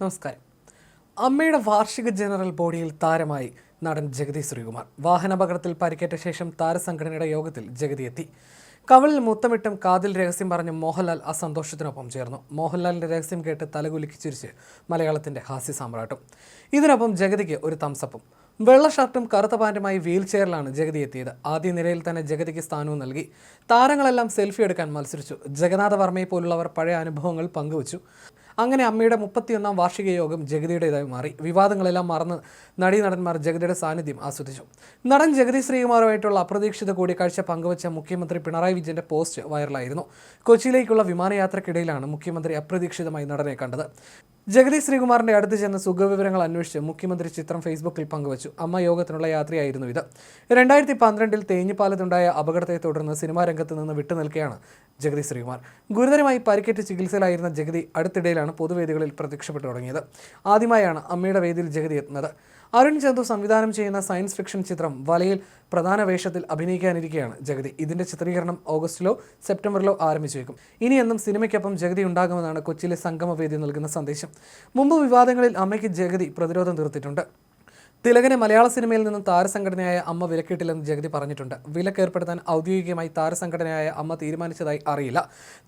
നമസ്കാരം. അമ്മയുടെ വാർഷിക ജനറൽ ബോഡിയിൽ താരമായി നടൻ ജഗതി ശ്രീകുമാർ. വാഹനാപകടത്തിൽ പരിക്കേറ്റ ശേഷം താരസംഘടനയുടെ യോഗത്തിൽ ജഗതി എത്തി. കവളിൽ മുത്തമിട്ടും കാതിൽ രഹസ്യം പറഞ്ഞ് മോഹൻലാൽ ആ സന്തോഷത്തിനൊപ്പം ചേർന്നു. മോഹൻലാലിന്റെ രഹസ്യം കേട്ട് തലകുലുക്കി ചിരിച്ച് മലയാളത്തിന്റെ ഹാസ്യ സാമ്രാട്ടും. ഇതിനൊപ്പം ജഗതിക്ക് ഒരു തംസപ്പും വെള്ള ഷർട്ടും കറുത്ത പാന്റുമായി വീൽ ചെയറിലാണ് ജഗതി എത്തിയത്. ആദ്യ നിരയിൽ തന്നെ ജഗതിക്ക് സ്ഥാനവും നൽകി. താരങ്ങളെല്ലാം സെൽഫി എടുക്കാൻ മത്സരിച്ചു. ജഗന്നാഥ വർമ്മയെ പോലുള്ളവർ പഴയ അനുഭവങ്ങൾ പങ്കുവച്ചു. അങ്ങനെ അമ്മയുടെ മുപ്പത്തിയൊന്നാം വാർഷിക യോഗം ജഗതിയുടേതായി മാറി. വിവാദങ്ങളെല്ലാം മറന്ന് നടീനടന്മാർ ജഗതിയുടെ സാന്നിധ്യം ആസ്വദിച്ചു. നടൻ ജഗതി ശ്രീകുമാറുമായിട്ടുള്ള അപ്രതീക്ഷിത കൂടിക്കാഴ്ച പങ്കുവച്ച മുഖ്യമന്ത്രി പിണറായി വിജയന്റെ പോസ്റ്റ് വൈറലായിരുന്നു. കൊച്ചിയിലേക്കുള്ള വിമാനയാത്രക്കിടയിലാണ് മുഖ്യമന്ത്രി അപ്രതീക്ഷിതമായി നടനെ കണ്ടത്. ജഗതി ശ്രീകുമാറിന്റെ അടുത്ത് ചെന്ന് സുഖവിവരങ്ങൾ അന്വേഷിച്ച് മുഖ്യമന്ത്രി ചിത്രം ഫേസ്ബുക്കിൽ പങ്കുവച്ചു. അമ്മ യോഗത്തിനുള്ള യാത്രയായിരുന്നു ഇത്. രണ്ടായിരത്തി പന്ത്രണ്ടിൽ തേഞ്ഞിപ്പാലത്തുണ്ടായ അപകടത്തെ തുടർന്ന് സിനിമാ രംഗത്ത് നിന്ന് വിട്ടുനിൽക്കുകയാണ് ജഗതി ശ്രീകുമാർ. ഗുരുതരമായി പരിക്കേറ്റ് ചികിത്സയിലായിരുന്ന ജഗതി അടുത്തിടയിലാണ് പൊതുവേദികളിൽ പ്രത്യക്ഷപ്പെട്ടു തുടങ്ങിയത്. ആദ്യമായാണ് അമ്മയുടെ വേദിയിൽ ജഗതി എത്തുന്നത്. അരുൺ ചന്തു സംവിധാനം ചെയ്യുന്ന സയൻസ് ഫിക്ഷൻ ചിത്രം വലയിൽ പ്രധാന വേഷത്തിൽ അഭിനയിക്കാനിരിക്കുകയാണ് ജഗതി. ഇതിന്റെ ചിത്രീകരണം ഓഗസ്റ്റിലോ സെപ്റ്റംബറിലോ ആരംഭിച്ചേക്കും. ഇനിയെന്നും സിനിമയ്ക്കൊപ്പം ജഗതി ഉണ്ടാകുമെന്നാണ് കൊച്ചിയിലെ സംഗമവേദി നൽകുന്ന സന്ദേശം. മുമ്പ് വിവാദങ്ങളിൽ അമ്മയ്ക്ക് ജഗതി പ്രതിരോധം തീർത്തിട്ടുണ്ട്. തിലകനെ മലയാള സിനിമയിൽ നിന്നും താരസംഘടനയായ അമ്മ വിലക്കിട്ടില്ലെന്ന് ജഗതി പറഞ്ഞിട്ടുണ്ട്. വിലക്കേർപ്പെടുത്താൻ ഔദ്യോഗികമായി താരസംഘടനയായ അമ്മ തീരുമാനിച്ചതായി അറിയില്ല.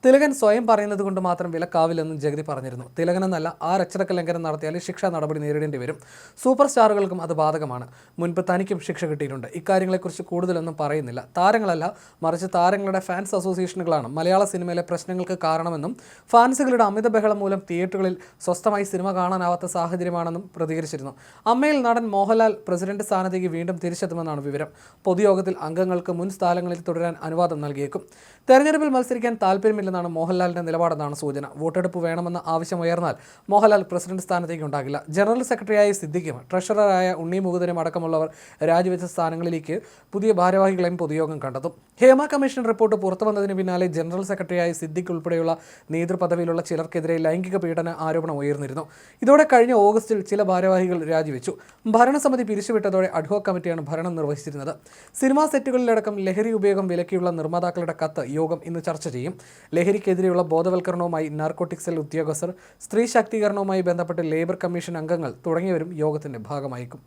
തിലകൻ സ്വയം പറയുന്നത് കൊണ്ട് മാത്രം വിലക്കാവില്ലെന്നും ജഗതി പറഞ്ഞിരുന്നു. തിലകനെന്നല്ല ആ അച്ചടക്ക ലംഘനം നടത്തിയാൽ ശിക്ഷാ നടപടി നേരിടേണ്ടി വരും. സൂപ്പർ സ്റ്റാറുകൾക്കും അത് ബാധകമാണ്. മുൻപ് തനിക്കും ശിക്ഷ കിട്ടിയിട്ടുണ്ട്. ഇക്കാര്യങ്ങളെക്കുറിച്ച് കൂടുതലൊന്നും പറയുന്നില്ല. താരങ്ങളല്ല മറിച്ച് താരങ്ങളുടെ ഫാൻസ് അസോസിയേഷനുകളാണ്. മലയാള സിനിമയിലെ പ്രശ്നങ്ങൾക്ക് കാരണമെന്നും ഫാൻസുകളുടെ അമിത ബഹളം മൂലം തിയേറ്ററുകളിൽ സ്വസ്ഥമായി സിനിമ കാണാനാവാത്ത സാഹചര്യമാണെന്നും പ്രതികരിച്ചിരുന്നു. അമ്മയിൽ നടൻ മോഹൻലാൽ പ്രസിഡന്റ് സ്ഥാനത്തേക്ക് വീണ്ടും തിരിച്ചെത്തുമെന്നാണ് വിവരം. പൊതുയോഗത്തിൽ അംഗങ്ങൾക്ക് മുൻ സ്ഥാനങ്ങളിൽ തുടരാൻ അനുവാദം നൽകിയേക്കും. തെരഞ്ഞെടുപ്പിൽ മത്സരിക്കാൻ താല്പര്യമില്ലെന്നാണ് മോഹൻലാലിന്റെ നിലപാടെന്നാണ് സൂചന. വോട്ടെടുപ്പ് വേണമെന്ന ആവശ്യം ഉയർന്നാൽ മോഹൻലാൽ പ്രസിഡന്റ് സ്ഥാനത്തേക്ക് ഉണ്ടാകില്ല. ജനറൽ സെക്രട്ടറിയായ സിദ്ദിഖും ട്രഷററായ ഉണ്ണി മുകുതനും അടക്കമുള്ളവർ രാജിവെച്ച സ്ഥാനങ്ങളിലേക്ക് പുതിയ ഭാരവാഹികളെയും പൊതുയോഗം കണ്ടെത്തും. ഹേമ കമ്മീഷൻ റിപ്പോർട്ട് പുറത്തു വന്നതിന് പിന്നാലെ ജനറൽ സെക്രട്ടറിയായ സിദ്ദിഖ് ഉൾപ്പെടെയുള്ള നേതൃപദവിയിലുള്ള ചിലർക്കെതിരെ ലൈംഗിക പീഡന ആരോപണം ഉയർന്നിരുന്നു. ഇതോടെ കഴിഞ്ഞ ഓഗസ്റ്റിൽ ചില ഭാരവാഹികൾ രാജിവെച്ചു. ഭരണസമിതി പിരിച്ചുവിട്ടതോടെ അഡ്ഹോക് കമ്മിറ്റിയാണ് ഭരണം നിർവഹിച്ചിരുന്നത്. സിനിമാ സെറ്റുകളിലടക്കം ലഹരി ഉപയോഗം വിലക്കിയുള്ള നിർമ്മാതാക്കളുടെ കത്ത് യോഗം ഇന്ന് ചർച്ച ചെയ്യും. ലഹരിക്കെതിരെയുള്ള ബോധവൽക്കരണവുമായി നാർക്കോട്ടിക് സെൽ ഉദ്യോഗസ്ഥർ സ്ത്രീ ശാക്തീകരണവുമായി ബന്ധപ്പെട്ട് ലേബർ കമ്മീഷൻ അംഗങ്ങൾ തുടങ്ങിയവരും യോഗത്തിന്റെ ഭാഗമായേക്കും.